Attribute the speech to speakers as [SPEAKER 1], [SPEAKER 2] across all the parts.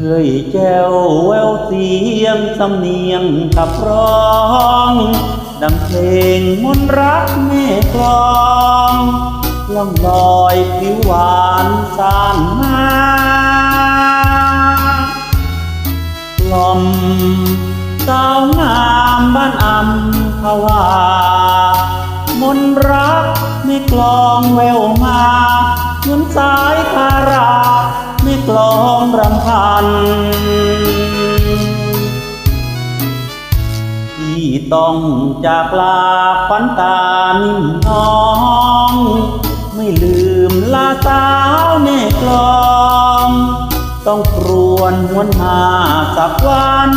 [SPEAKER 1] ช่ยแจ้วแววเสียงสำเนียงขับร้อง ดังเพลงมนต์รักแม่กลองล่องลอยผิวหวานสานมากล่อมสาวงามบ้านอำภาวามนต์รักไม่กลองแววมาเหมือนสายคารา ไม่กลองรำพันที่ต้องจากลาควันตานิ่มน้อง ไม่ลืมลาสาวแม่กลอง ต้องครวนหวนมาสักวัน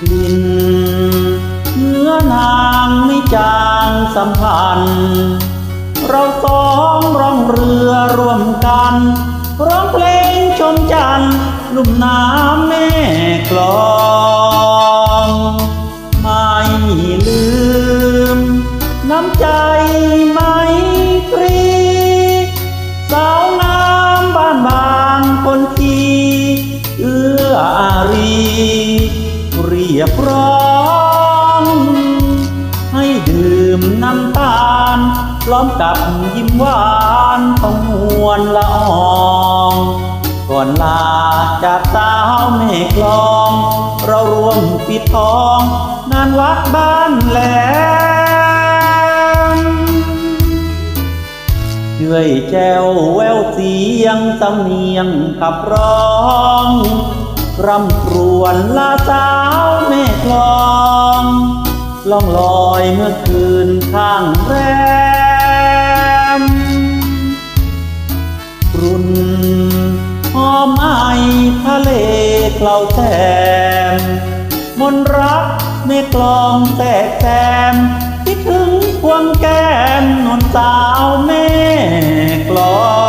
[SPEAKER 1] กลิ่นเนื้อนางไม่จางสัมพันธ์ เราสองร้องเรือร่วมกัน ร้องเพลงชมจันทร์ลุ่มน้ำแม่กลองไม่ลืม น้ำใจไมตรีสาวงามบ้านบางคนทีเอื้ออารีเรียบร้อง ให้ดื่มน้ำตา ลพร้อมกับยิ้มหวานต้องมวนละอองก่อนลาจากสาวแม่กลอง เรารวมปิดทองงานวัดบ้านแหลมช่วยแจวแววเสียงสำเนียงขับร้อง รำครวญลาสาวแม่กลอง ล่องลอยเมื่อคืนข้างแรมรุ่นหอมไอทะเลเคล้าแซมมนรักแม่กลองแตกแซมคิดถึงควงแก้มนวลสาวแม่ลอย